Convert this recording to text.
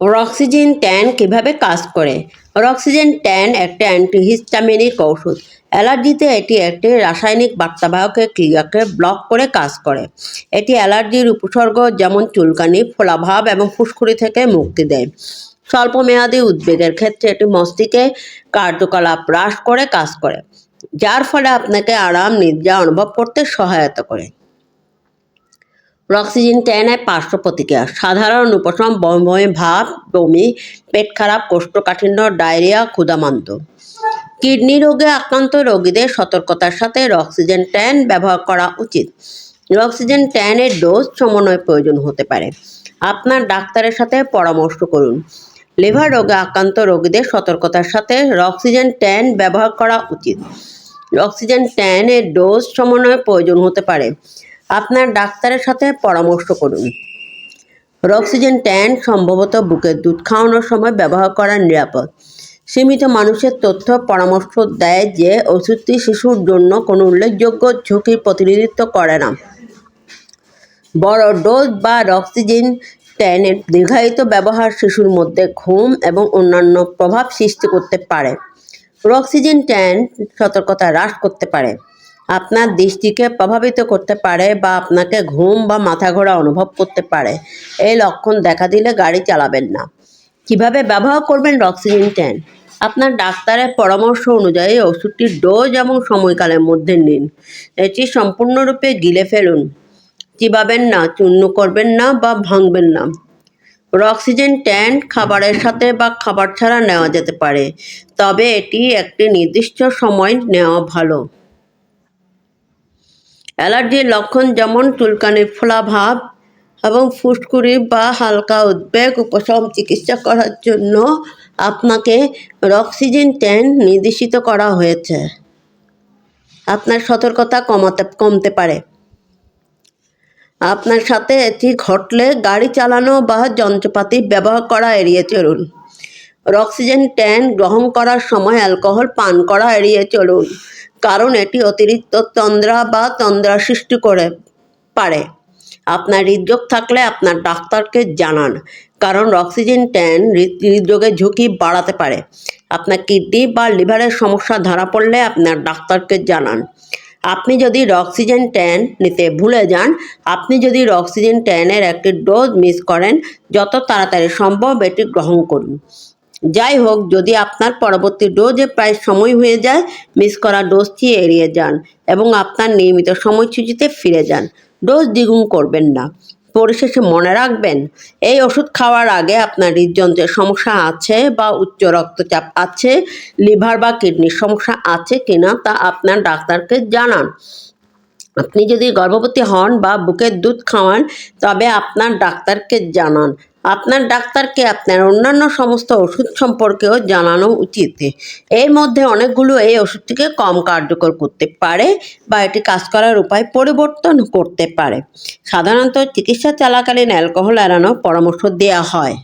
রক্সিজেন tan কীভাবে কাজ করে? রক্সিজেন ট্যান একটা অ্যান্টিহিস্টামিনিক ঔষধ। অ্যালার্জিতে এটি একটি রাসায়নিক বার্তাবাহকের ক্রিয়াকে ব্লক করে কাজ করে। এটি অ্যালার্জির উপসর্গ যেমন চুলকানি, ফোলাভাব এবং ফুসকুড়ি থেকে মুক্তি দেয়। স্বল্পমেয়াদী উদ্বেগের ক্ষেত্রে এটি মস্তিষ্কে কার্যকলাপ হ্রাস করে, কাজ করে, যার ফলে আপনাকে আরাম, নিদ্রা অনুভব করতে সহায়তা করে। রক্সিজিন টেনের পার্শ্ব প্রতিক্রিয়া সাধারণ উপশম, বমি, ভাব, বমি, পেট খারাপ, কোষ্ঠকাঠিন্য, ডায়রিয়া ক্ষুধামান্ত কিডনি রোগে আক্রান্ত রোগীদের সতর্কতার সাথে রক্সিজেন ট্যান ব্যবহার করা উচিত। রক্সিজেন ট্যানের ডোজ সমন্বয় প্রয়োজন হতে পারে। আপনার ডাক্তারের সাথে পরামর্শ করুন। লিভার রোগে আক্রান্ত রোগীদের সতর্কতার সাথে রক্সিজেন ট্যান ব্যবহার করা উচিত। অক্সিজেন ট্যানের ডোজ সমন্বয় প্রয়োজন হতে পারে। আপনার ডাক্তারের সাথে পরামর্শ করুন। রক্সিজেন ট্যান সম্ভবত বুকের দুধ খাওয়ানোর সময় ব্যবহার করা নিরাপদ। সীমিত মানুষের তথ্য পরামর্শ দেয় যে, ওষুধটি শিশুর জন্য কোনো উল্লেখযোগ্য ঝুঁকির প্রতিনিধিত্ব করে না। বড় ডোজ বা রক্সিজেন ট্যানের দীর্ঘায়িত ব্যবহার শিশুর মধ্যে ঘুম এবং অন্যান্য প্রভাব সৃষ্টি করতে পারে। রক্সিজেন ট্যান সতর্কতা হ্রাস করতে পারে। আপনার দৃষ্টিকে প্রভাবিত করতে পারে বা আপনাকে ঘুম বা মাথা ঘোরা অনুভব করতে পারে। এই লক্ষণ দেখা দিলে গাড়ি চালাবেন না। কীভাবে ব্যবহার করবেন রক্সিজেন ট্যান আপনার ডাক্তারের পরামর্শ অনুযায়ী ওষুধটির ডোজ এবং সময়কালের মধ্যে নিন। এটি সম্পূর্ণরূপে গিলে ফেলুন। চিবাবেন না, চূর্ণ করবেন না বা ভাঙবেন না। রক্সিজেন ট্যান খাবারের সাথে বা খাবার ছাড়া নেওয়া যেতে পারে, তবে এটি একটি নির্দিষ্ট সময় নেওয়া ভালো। অ্যালার্জির লক্ষণ যেমন চুলকানি, ফোলা ভাব এবং ফুসকুড়ি বা হালকা উদ্বেগ, উপশম চিকিৎসা করার জন্য আপনাকে রক্সিজেন ট্যান নির্দেশিত করা হয়েছে। আপনার সতর্কতা কমাতে, কমতে পারে। আপনার সাথে এটি ঘটলে গাড়ি চালানো বা যন্ত্রপাতি ব্যবহার করা এড়িয়ে চলুন। রক্সিজেন ট্যান গ্রহণ করার সময় অ্যালকোহল পান করা এড়িয়ে চলুন, কারণ এটি অতিরিক্ত তন্দ্রা বা তন্দ্রা সৃষ্টি করে পারে। আপনার হৃদরোগ থাকলে আপনার ডাক্তারকে জানান, কারণ অক্সিজেন ট্যান হৃদ- হৃদরোগের ঝুঁকি বাড়াতে পারে। আপনার কিডনি বা লিভারের সমস্যা ধরা পড়লে আপনার ডাক্তারকে জানান। আপনি যদি অক্সিজেন ট্যান নিতে ভুলে যান, আপনি যদি অক্সিজেন ট্যানের একটি ডোজ মিস করেন, যত তাড়াতাড়ি সম্ভব এটি গ্রহণ করুন। যাই হোক, যদি আপনার পরবর্তী ডোজে প্রায় সময় হয়ে যায় মিস করা ডোজটি এড়িয়ে যান এবং আপনার নিয়মিত সময়সূচিতে ফিরে যান। ডোজ দ্বিগুণ করবেন না। পরিশেষে মনে রাখবেন, এই ওষুধ খাওয়ার আগে আপনার হৃদযন্ত্রের সমস্যা আছে বা উচ্চ রক্তচাপ আছে, লিভার বা কিডনির সমস্যা আছে কিনা তা আপনার ডাক্তারকে জানান। আপনি যদি গর্ভবতী হন বা বুকের দুধ খাওয়ান, তবে আপনার ডাক্তারকে জানান। আপনার ডাক্তারকে, আপনার অন্যান্য সমস্ত ওষুধ সম্পর্কেও জানানো উচিত। এর মধ্যে অনেকগুলো এই ওষুধটিকে কম কার্যকর করতে পারে বা এটি কাজ করার উপায় পরিবর্তন করতে পারে। সাধারণত চিকিৎসা চলাকালীন অ্যালকোহল এড়ানোর পরামর্শ দেওয়া হয়।